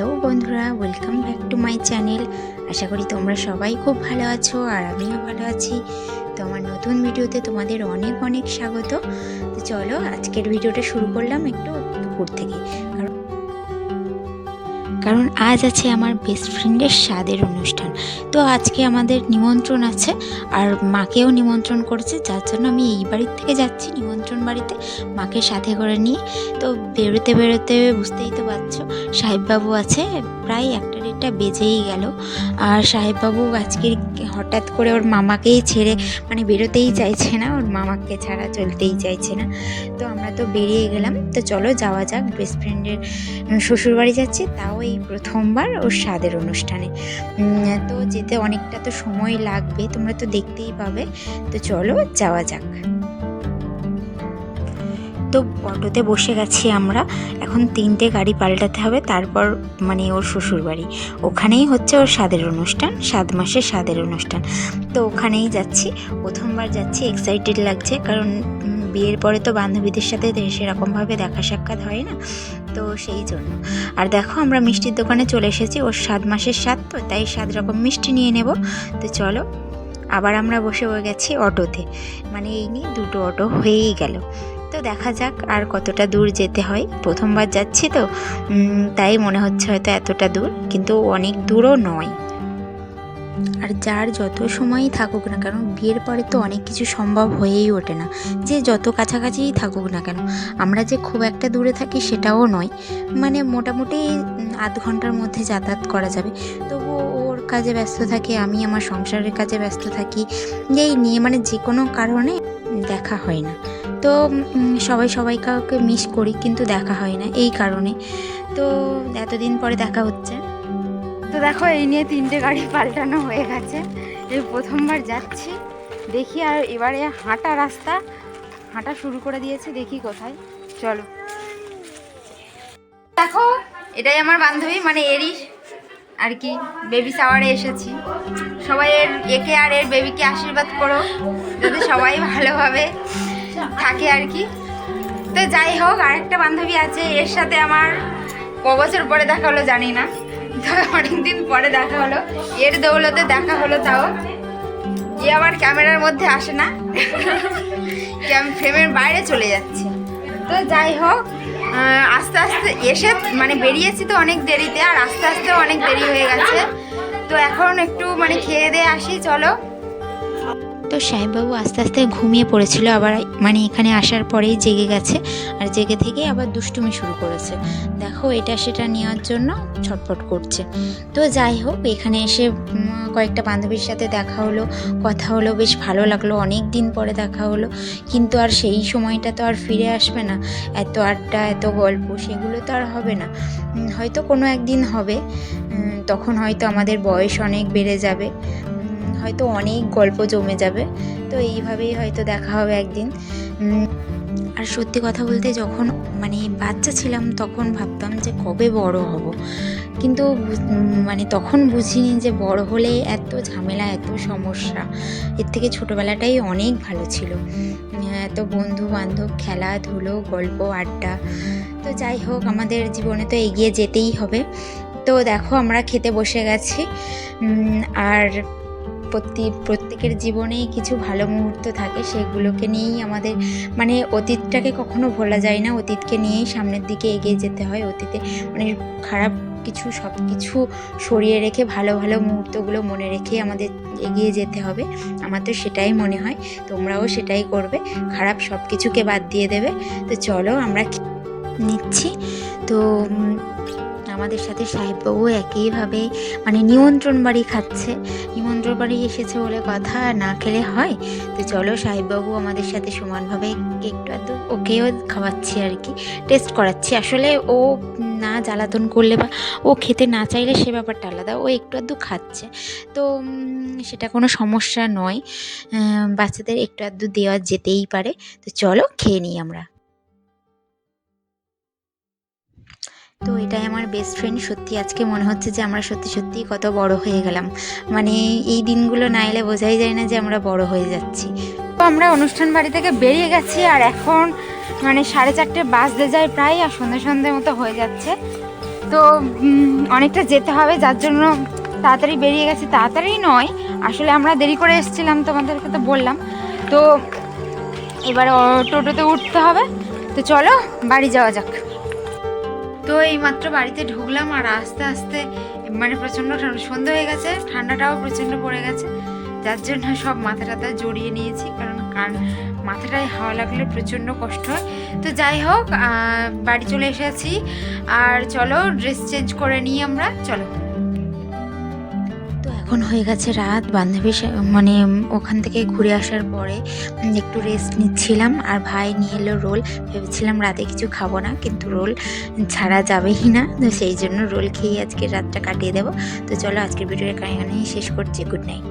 Hello বন্ধুরা welcome back to my channel আশা করি তোমরা সবাই খুব ভালো আছো আর আমিও ভালো আছি। তো আমার নতুন ভিডিওতে তোমাদের অনেক অনেক স্বাগত। তো চলো আজকের ভিডিওটা শুরু করলাম একটু দুপুর থেকে। কারণ আজ আছে আমার বেস্ট ফ্রেন্ডের স্বাদের অনুষ্ঠান। তো আজকে আমাদের নিমন্ত্রণ আছে, আর মাকেও নিমন্ত্রণ করেছে, যার জন্য আমি এই বাড়ির থেকে যাচ্ছি, নিমন্ত্রণ বাড়িতে মাকে সাথে করে নিয়ে। তো বেরোতে বেরোতে বুঝতেই তো পারছ, সাহেববাবু আছে, প্রায় একটা দেড়টা বেজেই গেল। আর সাহেববাবু আজকে হঠাৎ করে ওর মামাকেই ছেড়ে মানে বেরোতেই চাইছে না, ওর মামাকে ছাড়া চলতেই চাইছে না। তো আমরা তো বেরিয়ে গেলাম তো চলো যাওয়া যাক বেস্ট ফ্রেন্ডের শ্বশুরবাড়ি যাচ্ছি, তাও এই প্রথমবার ওর স্বাদের অনুষ্ঠানে। তো যেতে অনেকটা তো সময় লাগবে, তোমরা তো দেখতেই পাবে। তো চলো যাওয়া যাক। তো অটোতে বসে গেছি আমরা, এখন তিনটে গাড়ি পাল্টাতে হবে, তারপর মানে ওর শ্বশুর বাড়ি ওখানেই হচ্ছে ওর স্বাদের অনুষ্ঠান, সাত মাসের স্বাদের অনুষ্ঠান। তো ওখানেই যাচ্ছি, প্রথমবার যাচ্ছি এক্সাইটেড লাগছে, কারণ বিয়ের পরে তো বান্ধবীদের সাথে সেরকমভাবে দেখা সাক্ষাৎ হয় না, তো সেই জন্য। আর দেখো আমরা মিষ্টির দোকানে চলে এসেছি, ওর সাত মাসের স্বাদ তো, তাই সাত রকম মিষ্টি নিয়ে নেব। তো চলো, আবার আমরা বসে হয়ে গেছি অটোতে। মানে এই নিয়ে দুটো অটো হয়েই গেল। তো দেখা যাক আর কতটা দূর যেতে হয়। প্রথমবার যাচ্ছি তো তাই মনে হচ্ছে হয়তো এতটা দূর, কিন্তু অনেক দূরও নয়। আর যার যত সময়ই থাকুক না কেন, বিয়ের পরে তো অনেক কিছু সম্ভব হয়েই ওঠে না। যে যত কাছাকাছিই থাকুক না কেন, আমরা যে খুব একটা দূরে থাকি সেটাও নয়। মানে মোটামুটি আধ ঘণ্টার মধ্যে যাতায়াত করা যাবে। তবুও ওর কাজে ব্যস্ত থাকে, আমি আমার সংসারের কাজে ব্যস্ত থাকি, এই নিয়ে মানে যে কোনো কারণে দেখা হয় না। তো সবাই সবাই কাউকে মিস করি, কিন্তু দেখা হয় না, এই কারণে। তো এতদিন পরে দেখা হচ্ছে। তো দেখো, এই নিয়ে তিনটে গাড়ি পাল্টানো হয়ে গেছে। এই প্রথমবার যাচ্ছি। দেখি আর এবারে হাঁটা রাস্তা। হাঁটা শুরু করে দিয়েছে, দেখি কোথায়। চলো। দেখো, এটাই আমার বান্ধবী মানে এরই আর কি বেবি সাওয়ারে এসেছি। সবাই এর, একে আর এর বেবিকে আশীর্বাদ করো যাতে সবাই ভালোভাবে থাকে আর কি। তো যাই হোক, আরেকটা বান্ধবী আছে, এর সাথে আমার ক বছর পরে দেখা হলো জানি না। অনেকদিন পরে দেখা হলো। এর দৌলতে দেখা হলো তাও। এ আবার ক্যামেরার মধ্যে আসে না। ফ্রেমের বাইরে চলে যাচ্ছে। তো যাই হোক আস্তে আস্তে এসে মানে বেরিয়েছি তো অনেক দেরিতে, আর আস্তে আস্তে অনেক দেরি হয়ে গেছে। তো এখন একটু মানে খেয়ে দিয়ে আসি, চলো। তো সাহেববাবু আস্তে আস্তে ঘুমিয়ে পড়েছিল, আবার মানে এখানে আসার পরেই জেগে গেছে, আর জেগে থেকেই আবার দুষ্টুমি শুরু করেছে। দেখো, এটা সেটা নেওয়ার জন্য ছটফট করছে। তো যাই হোক, এখানে এসে কয়েকটা বান্ধবীর সাথে দেখা হলো, কথা হলো, বেশ ভালো লাগল অনেক দিন পরে দেখা হলো। কিন্তু আর সেই সময়টা তো আর ফিরে আসবে না। এত আড্ডা, এত গল্প, সেগুলো তো আর হবে না। হয়তো কোনো একদিন হবে তখন হয়তো আমাদের বয়স অনেক বেড়ে যাবে। হয়তো অনেক গল্প জমে যাবে। তো এইভাবেই হয়তো দেখা হবে একদিন। আর সত্যি কথা বলতে যখন মানে বাচ্চা ছিলাম তখন ভাবতাম যে কবে বড় হব। কিন্তু মানে তখন বুঝিনি যে বড় হলে এত ঝামেলা, এত সমস্যা। এর থেকে ছোটোবেলাটাই অনেক ভালো ছিল। এত বন্ধু বান্ধব খেলাধুলো, গল্প, আড্ডা। তো যাই হোক, আমাদের জীবনে তো এগিয়ে যেতেই হবে। তো দেখো আমরা খেতে বসে গেছি। আর প্রতি, প্রত্যেকের জীবনেই কিছু ভালো মুহূর্ত থাকে সেগুলোকে নিয়েই আমাদের মানে অতীতটাকে কখনো ভোলা যায় না। অতীতকে নিয়েই সামনের দিকে এগিয়ে যেতে হয়। অতীতে মানে খারাপ কিছু সব কিছু সরিয়ে রেখে, ভালো ভালো মুহূর্তগুলো মনে রেখে আমাদের এগিয়ে যেতে হবে। আমার তো সেটাই মনে হয়। তোমরাও সেটাই করবে। খারাপ সব কিছুকে বাদ দিয়ে দেবে। তো চলো আমরা নিচ্ছি। তো আমাদের সাথে সাহেববাবু একইভাবে মানে নিমন্ত্রণ বাড়ি খাচ্ছে। নিমন্ত্রণ বাড়ি এসেছে বলে কথা না খেলে হয়। তো চলো সাহেববাবু আমাদের সাথে সমানভাবে একটু আধটু ওকেও খাওয়াচ্ছি আর কি টেস্ট করাচ্ছি। আসলে ও না জ্বালাতন করলে বা ও খেতে না চাইলে সে ব্যাপারটা আলাদা, ও একটু আধটু খাচ্ছে। তো সেটা কোনো সমস্যা নয়। বাচ্চাদের একটু আধটু দেওয়া যেতেই পারে। তো চলো খেয়ে নিই আমরা। তো এটাই আমার বেস্ট ফ্রেন্ড সত্যি আজকে মনে হচ্ছে যে আমরা সত্যি সত্যিই কত বড় হয়ে গেলাম। মানে এই দিনগুলো না এলে বোঝাই যায় না যে আমরা বড় হয়ে যাচ্ছি। তো আমরা অনুষ্ঠান বাড়ি থেকে বেরিয়ে গেছি আর এখন মানে সাড়ে চারটে বাজতে যায় প্রায় আর সন্ধে সন্ধে মতো হয়ে যাচ্ছে। তো অনেকটা যেতে হবে, যার জন্য তাড়াতাড়ি বেরিয়ে গেছি। তাড়াতাড়ি নয়, আসলে আমরা দেরি করে এসেছিলাম তোমাদেরকে তো বললাম। তো, এবার টোটোতে উঠতে হবে। তো চলো, বাড়ি যাওয়া যাক। তো এই মাত্র বাড়িতে ঢুকলাম আর আস্তে আস্তে মানে প্রচণ্ড ঠান্ডা সন্ধে হয়ে গেছে, ঠান্ডাটাও প্রচণ্ড পড়ে গেছে। যার জন্য সব মাথা টাথা জড়িয়ে নিয়েছি, কারণ কান মাথাটায় হাওয়া লাগলে প্রচণ্ড কষ্ট হয়। তো যাই হোক বাড়ি চলে এসেছি। আর চলো ড্রেস চেঞ্জ করে নিই আমরা। চলো। এখন হয়ে গেছে রাত। বান্ধবী মানে ওখান থেকে ঘুরে আসার পরে একটু রেস্ট নিচ্ছিলাম আর ভাই নিয়ে এলো রোল। ভেবেছিলাম রাতে কিছু খাব না, কিন্তু রোল ছাড়া যাবেই না। তো সেই জন্য রোল খেয়ে আজকে রাতটা কাটিয়ে দেবো। তো চলো আজকের ভিডিওটা এখানেই শেষ করছি। Good night